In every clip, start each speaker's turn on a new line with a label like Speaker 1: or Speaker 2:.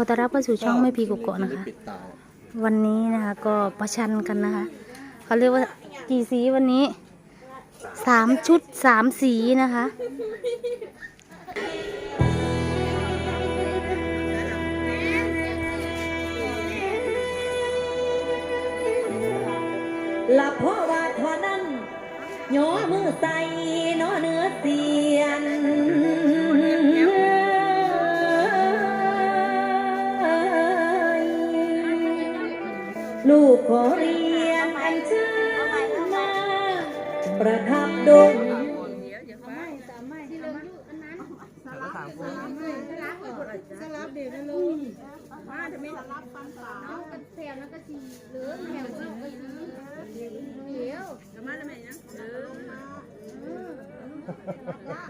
Speaker 1: ขอต้อนรับเข้าสู่ช่องไม่พีกุกโกะนะคะ วันนี้นะคะก็ประชันกันนะคะเขาเรียกว่ากี่สีวันนี้สามชุดสามสีนะคะ
Speaker 2: หลับเพราะว่าทอนั่นโยมือใส่นอเนื้อสี ขอเรียนอันเชิญมาประทับด
Speaker 3: ลสลับเดี๋ยวนะลุงมาจะไม่นี่รืเดี๋ยวอ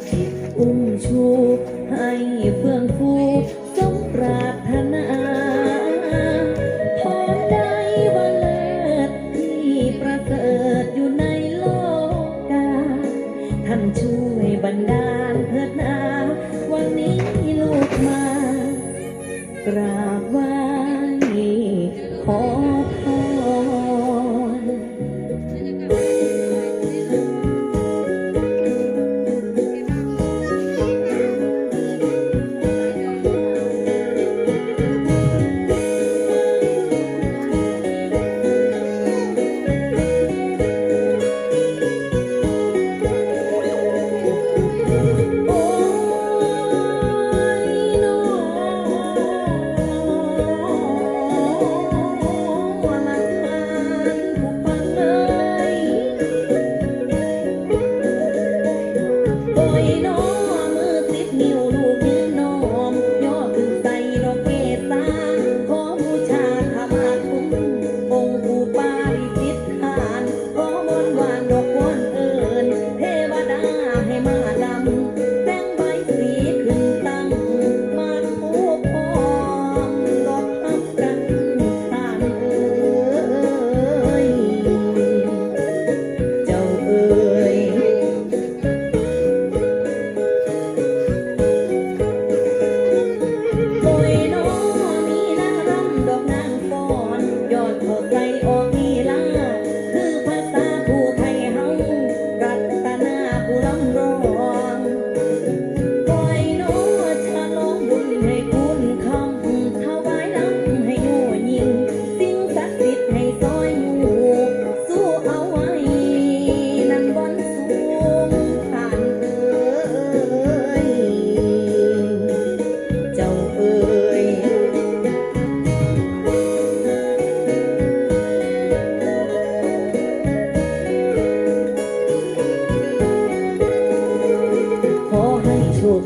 Speaker 4: 天公不作，寒夜反复。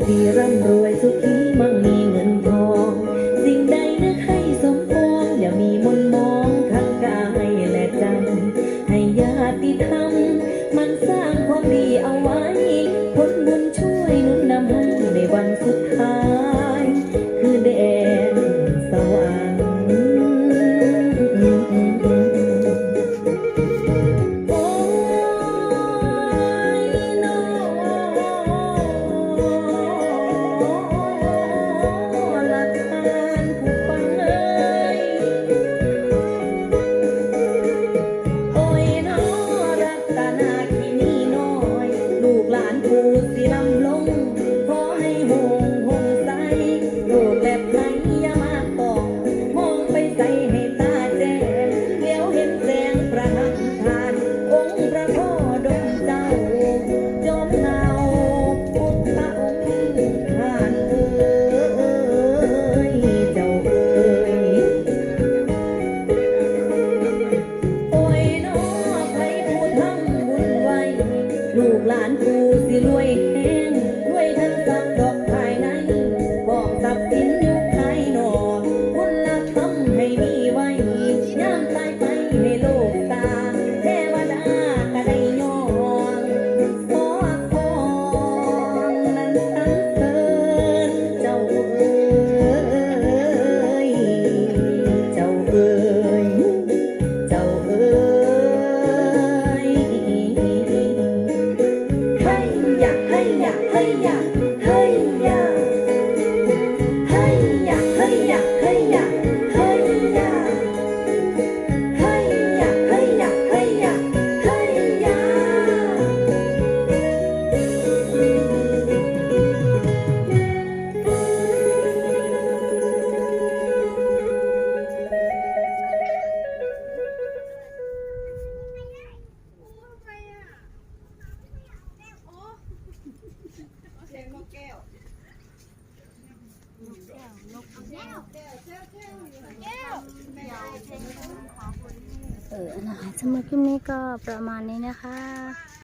Speaker 4: ดีร่ำ
Speaker 2: รว 嘿呀嘿呀嘿呀。 ประมาณนี้นะคะ